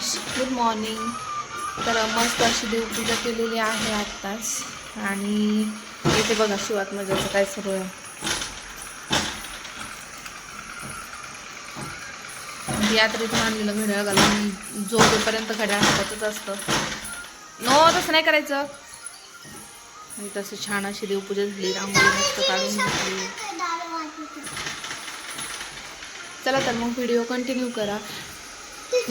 Friends good morning तर मस्त अशी देवपूजा केलेली आहे आत्ताच. आणि इथे बघा शिवात मजाचं काय सुरू आहे. म्हणजे यात्रेत मानलेलं घड्याळ घालून जोपर्यंत घड्याळ हातातच असतं. नो तसं नाही करायचं. आणि तसं छान अशी देवपूजा झाली. रांगोळी मस्त काढून घेतली. चला तर मग व्हिडिओ कंटिन्यू करा.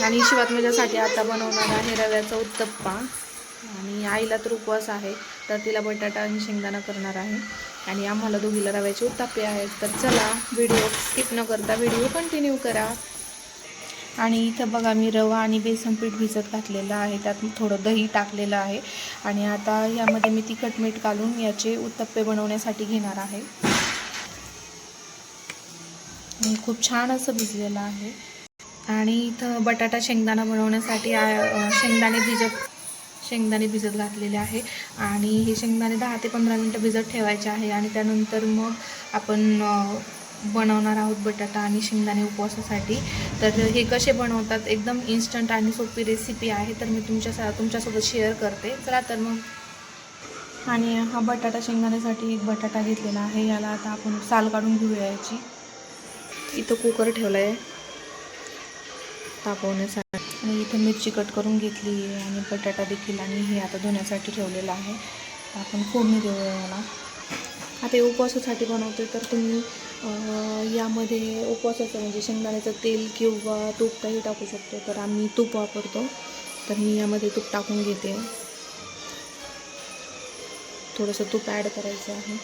आणि शिवात माझ्यासाठी आता बनवणार आहे रव्याचा उत्तप्पा. आणि आईला तर उपवास आहे तर तिला बटाटा आणि शेंगदाणा करणार आहे. आणि आम्हाला दोघीला रव्याचे उत्तापे आहेत. तर चला व्हिडिओ स्किप न करता व्हिडिओ कंटिन्यू करा. आणि इथं बघा मी रवा आणि बेसन पीठ भिजत घातलेलं आहे. त्यात थोडं दही टाकलेलं आहे. आणि आता यामध्ये मी तिखट मीठ घालून याचे उत्तप्पे बनवण्यासाठी घेणार आहे. खूप छान असं भिजलेलं आहे. आणि इथं बटाटा शेंगदाणा बनवण्यासाठी शेंगदाणे भिजत शेंगदाणे भिजत घातलेले आहे. आणि हे शेंगदाणे दहा ते पंधरा मिनटं भिजत ठेवायचे आहे. आणि त्यानंतर मग आपण बनवणार आहोत बटाटा आणि शेंगदाणे उपवासासाठी. तर हे कसे बनवतात एकदम इन्स्टंट आणि सोपी रेसिपी आहे. तर मी तुमच्या तुमच्यासोबत शेअर करते. चला तर मग. आणि हा बटाटा शेंगदाण्यासाठी एक बटाटा घेतलेला आहे. याला आता आपण साल काढून घेऊयाची इथं कुकर ठेवलं आहे तापवण्यासाठी. आणि इथं मिरची कट करून घेतली आहे आणि बटाटा देखील आणि हे आता धुण्यासाठी ठेवलेलं आहे. आपण फोडणी देऊया याला. आता हे उपवासासाठी बनवते तर तुम्ही यामध्ये उपवासाचं म्हणजे शेंगदाण्याचं तेल किंवा तूप काही टाकू शकतो. तर आम्ही तूप वापरतो. तर मी यामध्ये तूप टाकून घेते. थोडंसं तूप ॲड करायचं आहे.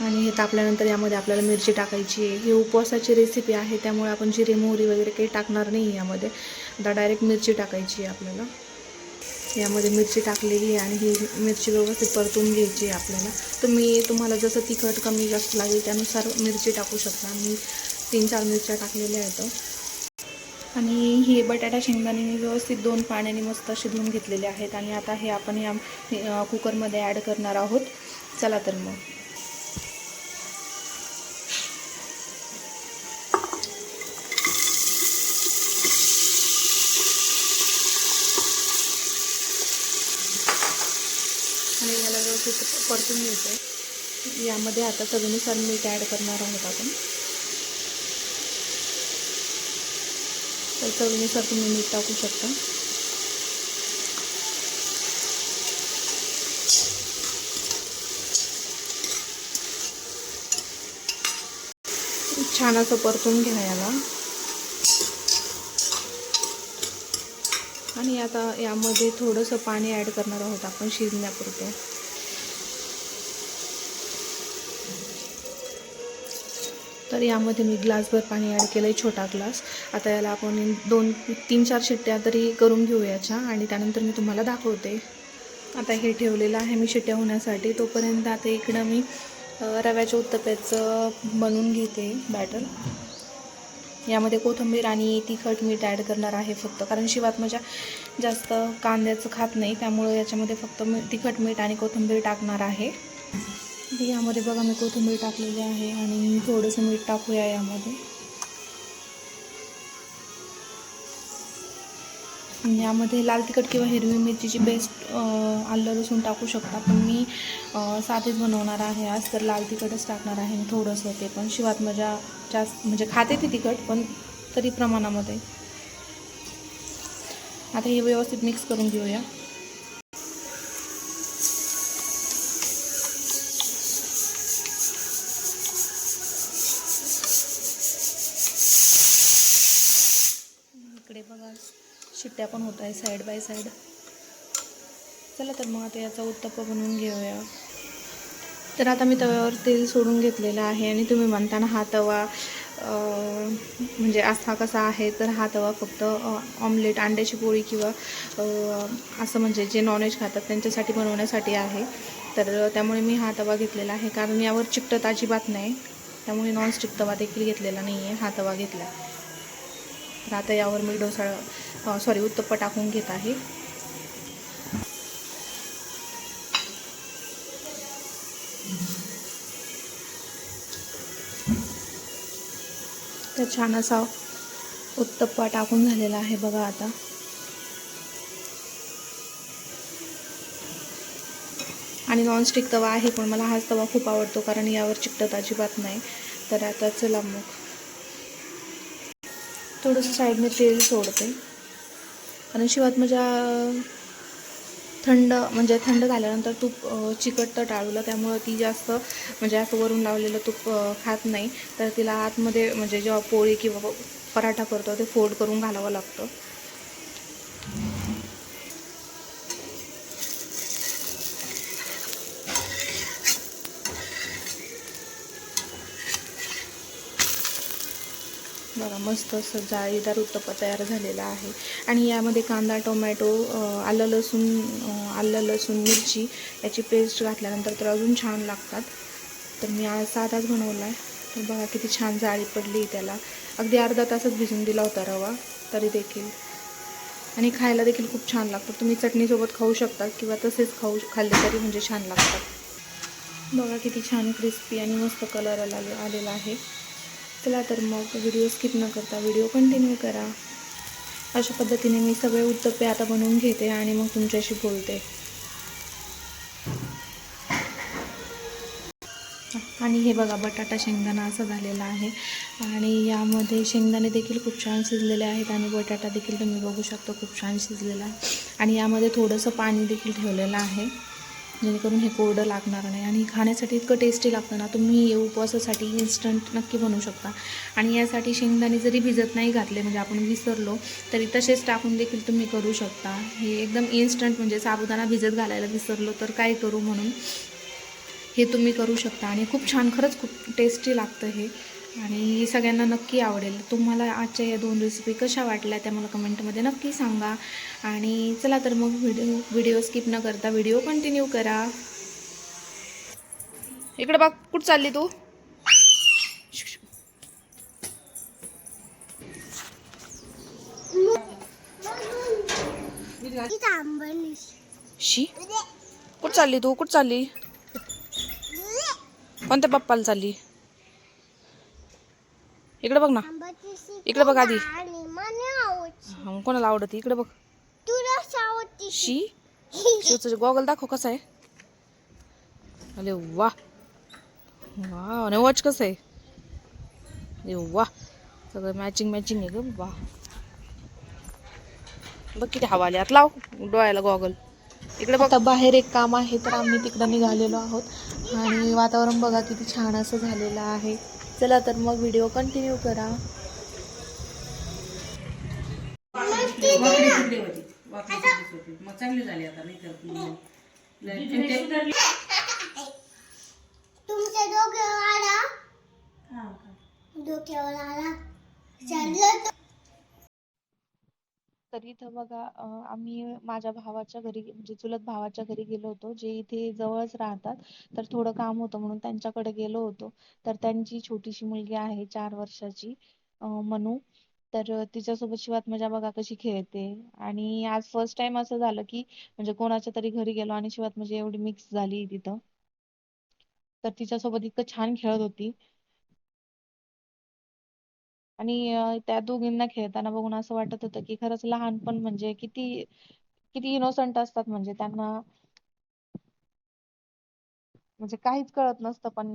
आणि हे तापल्यानंतर यामध्ये आपल्याला मिरची टाकायची आहे. ही उपवासाची रेसिपी आहे त्यामुळे आपण जिरे मोहरी वगैरे काही टाकणार नाही यामध्ये. आता डायरेक्ट मिरची टाकायची आहे आपल्याला. यामध्ये मिरची टाकलेली आहे आणि ही मिरची व्यवस्थित परतून घ्यायची आहे आपल्याला. तुम्ही तुम्हाला जसं तिखट कमी जास्त लागेल त्यानुसार मिरची टाकू शकता. मी तीन चार मिरच्या टाकलेल्या आहेत. आणि हे बटाटा शेंगदाणे मी व्यवस्थित दोन पाण्याने मस्त शिजवून घेतलेले आहेत. आणि आता हे आपण या कुकरमध्ये ॲड करणार आहोत. चला तर मग. परतून घ्यायचं आहे यामध्ये आता चवीनुसार मीठ ॲड करणार आहोत आपण. तर चवीनुसार तुम्ही मीठ टाकू शकता. छान असं परतून घ्या याला. आणि आता यामध्ये थोडंसं पाणी ॲड करणार आहोत आपण शिजण्यापुरतं. तर यामध्ये मी ग्लासभर पाणी ॲड केलं आहे छोटा ग्लास. आता याला आपण दोन तीन चार शिट्ट्या तरी करून घेऊ याच्या आणि त्यानंतर मी तुम्हाला दाखवते. आता हे ठेवलेलं आहे मी शिट्ट्या होण्यासाठी. तोपर्यंत आता इकडं मी रव्याच्या उत्तप्याचं बनवून घेते बॅटर यामध्ये कोथिंबीर आणि तिखट मीठ ॲड करणार आहे फक्त. कारण शिवात माझ्या जास्त कांद्याचं खात नाही त्यामुळं याच्यामध्ये फक्त मी तिखट मीठ आणि कोथिंबीर टाकणार आहे. म्हणजे यामध्ये बघा मी कोथिंबीर टाकलेली आहे आणि थोडंसं मीठ टाकूया यामध्ये. यामध्ये लाल तिखट किंवा हिरवी मिरचीची बेस्ट आलं लसूण टाकू शकता. पण मी साधेच बनवणार आहे आज तर लाल तिखटच टाकणार आहे थोडंसं ते. पण शिवात माझ्या जास्त म्हणजे खाते ते तिखट पण तरी प्रमाणामध्ये. आता हे व्यवस्थित मिक्स करून घेऊया. शिट्ट्या पण होत आहे साईड बाय साईड चला तर मग आता याचा उत्तप्पा बनवून घेऊया. तर आता मी तव्यावर तेल सोडून घेतलेलं आहे आणि तुम्ही म्हणताना हा तवा म्हणजे असा कसा आहे तर हा तवा फक्त ऑमलेट अंड्याची पोळी किंवा असं म्हणजे जे नॉनव्हेज खातात त्यांच्यासाठी बनवण्यासाठी आहे. तर त्यामुळे मी हा तवा घेतलेला आहे. कारण यावर चिकटत अजिबात नाही. त्यामुळे नॉनस्टिक तवा देखील घेतलेला नाही आहे हा तवा घेतला. तर आता यावर मी डोसा सॉरी उत्तप्पा टाकून घेत आहे. तर छान असा उत्तप्पा टाकून झालेला आहे बघा आता. आणि नॉनस्टिक तवा आहे पण मला हाच तवा खूप आवडतो कारण यावर चिकटत अजिबात नाही. तर आता चला मग. थोडंसं साईडने तेल सोडते. कारण शिवात माझ्या थंड म्हणजे थंड झाल्यानंतर तूप चिकट तर टाळूला. त्यामुळं ती जास्त म्हणजे असं वरून लावलेलं तूप खात नाही. तर तिला आतमध्ये म्हणजे जेव्हा पोळी किंवा पराठा करतो ते फोल्ड करून घालावं लागतं. मस्त असं जाळीदार उत्तप्पा तयार झालेला आहे. आणि यामध्ये कांदा टोमॅटो आलं लसूण आलं लसूण मिरची याची पेस्ट घातल्यानंतर तर अजून छान लागतात. तर मी आज साधाच बनवला आहे. तर बघा किती छान जाळी पडली त्याला. अगदी अर्धा तासच भिजून दिला होता रवा तरी देखील. आणि खायला देखील खूप छान लागतं तुम्ही चटणीसोबत खाऊ शकता किंवा तसेच खाऊ खाल्ले तरी म्हणजे छान लागतात. बघा किती छान क्रिस्पी आणि मस्त कलर आला आलेला आहे. चला तर मग व्हिडिओ स्किप न करता व्हिडिओ कंटिन्यू करा. अशा पद्धतीने मी सगळे उत्तप्पे आता बनवून घेते आणि मग तुमच्याशी बोलते. आणि हे बघा बटाटा शेंगदाणा असं झालेला आहे. आणि यामध्ये शेंगदाणे देखील खूप छान शिजलेले आहेत आणि बटाटा देखील तुम्ही बघू शकता खूप छान शिजलेला आहे. आणि यामध्ये थोडंसं पाणी देखील ठेवलेलं आहे. जेणेकरून हे कोरडं लागणार नाही आणि खाण्यासाठी इतकं टेस्टी लागतं ना तुम्ही हे उपवासासाठी इन्स्टंट नक्की बनवू शकता. आणि यासाठी शेंगदाणे जरी भिजत नाही घातले म्हणजे आपण विसरलो तरी तसेच टाकून देखील तुम्ही करू शकता. हे एकदम इन्स्टंट म्हणजे साबुदाणा भिजत घालायला विसरलो तर काय करू म्हणून हे तुम्ही करू शकता. आणि खूप छान खरंच खूप टेस्टी लागतं हे. आणि सगळ्यांना नक्की आवडेल. तुम्हाला आजच्या या दोन रेसिपी कशा वाटल्या त्या मला कमेंटमध्ये नक्की सांगा. आणि चला तर मग व्हिडिओ व्हिडिओ स्किप न करता व्हिडिओ कंटिन्यू करा. इकडे बघ कुठं चालली तू? शी? कुठं चालली तू? कुठं चालली? कोणत्या पप्पाला चालली? इकडे बघ ना. इकडे बघ आधी. कोणाला आवडते इकडे बघ. शी? शिवचं गॉगल दाखव कसा आहे. अरे वा. वा आणि वॉच कसं आहे? अरे वा. सगळं मॅचिंग मॅचिंग आहे ग वा बघ किती हवा आली. आत लाव डोळ्याला गॉगल. इकडे बघ. आता बाहेर एक काम आहे तर आम्ही तिकडं निघालेलो आहोत. आणि वातावरण बघा किती छान असं झालेलं आहे. चला तर मग व्हिडिओ कंटिन्यू करा. मग चांगली झाली आता नाही तर तुमच्या डोक्यावर आला? हा? डोक्यावर आला. चाललं तर इथं बघा अं, आम्ही माझ्या भावाच्या घरी म्हणजे चुलत भावाच्या घरी गेलो होतो जे इथे जवळच राहतात. तर थोडं काम होतं म्हणून त्यांच्याकडे गेलो होतो. तर त्यांची छोटीशी मुलगी आहे चार वर्षाची अं, मनू. तर तिच्यासोबत शिवात मजा बघा कशी खेळते. आणि आज फर्स्ट टाइम असं झालं की म्हणजे कोणाच्या तरी घरी गेलो आणि शिवात म्हणजे एवढी मिक्स झाली तिथं. तर तिच्यासोबत इतकं छान खेळत होती. आणि त्या दोघींना खेळताना बघून असं वाटत होतं की खरंच लहानपण म्हणजे किती किती इनोसंट असतात म्हणजे त्यांना. म्हणजे काहीच कळत नसतं पण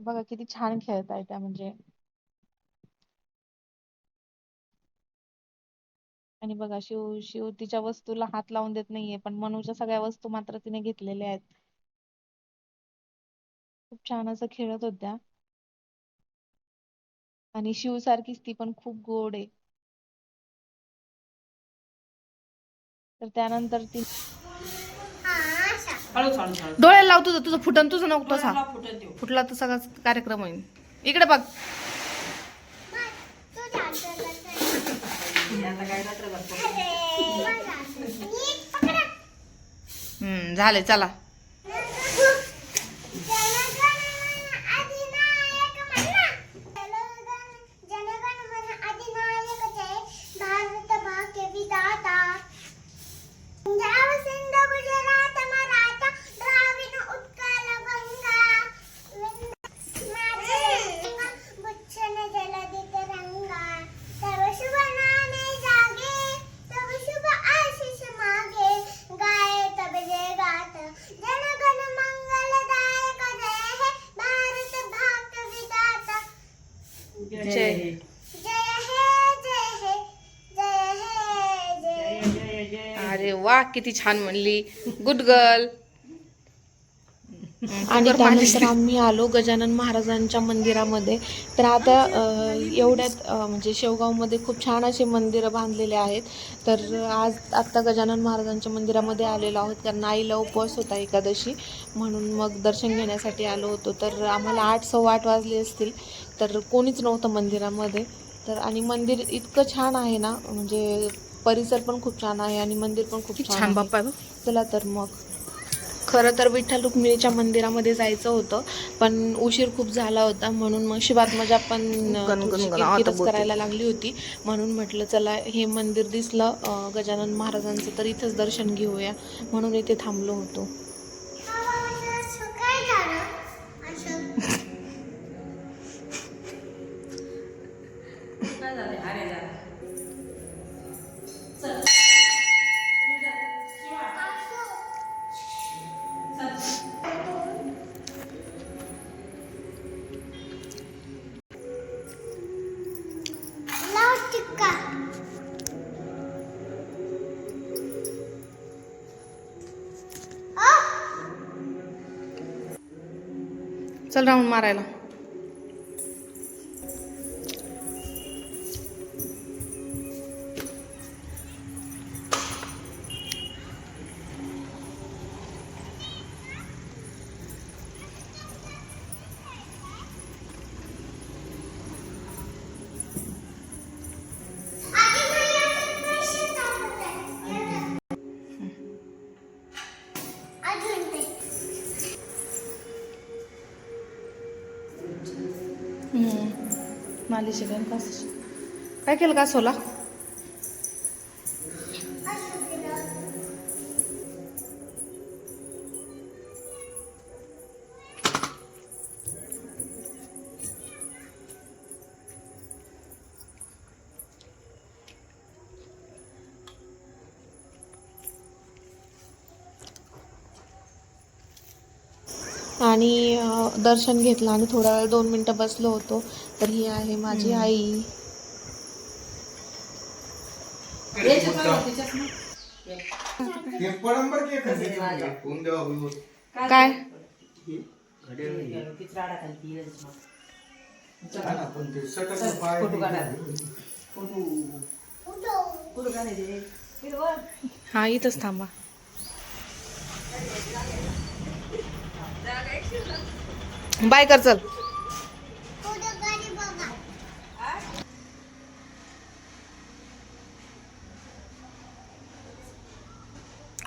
बघा किती छान खेळताय त्या म्हणजे. आणि बघा शिव शिव तिच्या वस्तूला हात लावून देत नाहीये पण मनूच्या सगळ्या वस्तू मात्र तिने घेतलेल्या आहेत. खूप छान असं खेळत होत्या. आणि शिव सारखीच ती पण खूप गोड आहे. तर त्यानंतर ती हळूच हळूच हळूच डोळ्याला लाव तुझं तुझं फुटन तुझं नको तसा. डोळ्याला फुटत देऊ. फुटला तर सगळा कार्यक्रम होईल इकडे बघ. आता काय रात्र हम्म झाले चला. वा किती छान म्हणली. गुड गर्ल आणि त्यानंतर आम्ही आलो गजानन महाराजांच्या मंदिरामध्ये. तर आता एवढ्यात म्हणजे शेवगावमध्ये खूप छान असे मंदिरं बांधलेले आहेत. तर आज आत्ता गजानन महाराजांच्या मंदिरामध्ये आलेलो आहोत. कारण आईला उपवास होता एकादशी. म्हणून मग दर्शन घेण्यासाठी आलो होतो. तर आम्हाला आठ सव्वा आठ वाजले असतील. तर कोणीच नव्हतं मंदिरामध्ये. तर आणि मंदिर इतकं छान आहे ना म्हणजे परिसर पण खूप छान आहे आणि मंदिर पण खूप छान बाप्पा चला तर मग. खरं तर विठ्ठल रुक्मिणीच्या मंदिरामध्ये जायचं होतं पण उशीर खूप झाला होता म्हणून मग पण अं, थोडीशी किरकिरच करायला लागली होती म्हणून म्हटलं चला हे मंदिर दिसलं गजानन महाराजांचं तर इथंच दर्शन घेऊया म्हणून इथे थांबलो होतो. चल राऊंड मारायला. मालिश काय केलं का सोला? आणि दर्शन घेतलं आणि थोडा वेळ दोन मिनटं बसलो होतो. तर ही आहे माझी आई. हे काय. हा. हा इथंच थांबा. बाय कर चल.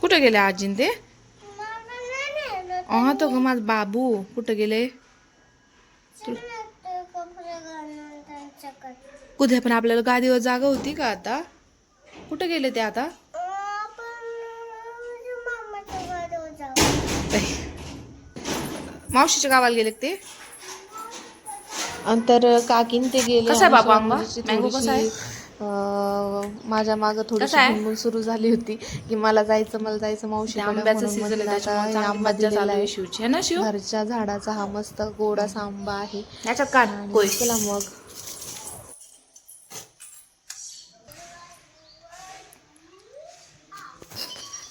कुठे गेले आजीन ते? हा तो ग माझा बाबू. कुठे गेले? कुठे पण आपल्याला गादीवर जागा होती का आता? कुठे गेले ते आता? मावशीच्या गावाला गेले ते. तर काकीन ते गेले कसा आहे बाबा आंबा? थोडीशी- मँगो कसा आहे? अं, माझ्या मागं थोडीशी आहे? भुणभुण सुरू झाली होती की मला जायचं मला जायचं मावशी आंब्याचं सीझन आहे त्याच्यामुळे चांगली मज्जा चालू आहे. शिवची. है ना शिव? घरच्या झाडाचा हा मस्त गोड आंबा आहे. याच्यात काढ आणि कोय चला मग.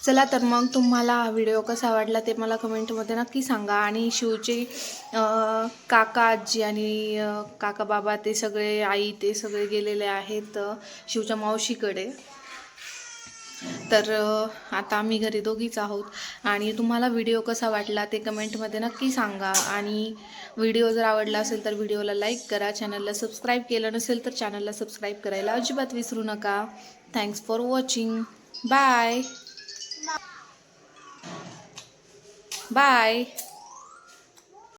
चला तर मग तुम्हाला हा व्हिडिओ कसा वाटला ते मला कमेंटमध्ये नक्की सांगा. आणि शिवचे काका आजी आणि काका बाबा ते सगळे आई ते सगळे गेलेले आहेत शिवच्या मावशीकडे. तर आता आम्ही घरी दोघीच आहोत. आणि तुम्हाला व्हिडिओ कसा वाटला ते कमेंटमध्ये नक्की सांगा. आणि व्हिडिओ जर आवडला असेल तर व्हिडिओला लाईक करा. चॅनलला सबस्क्राईब केलं नसेल तर चॅनलला सबस्क्राईब करायला अजिबात विसरू नका. Thanks for watching bye bye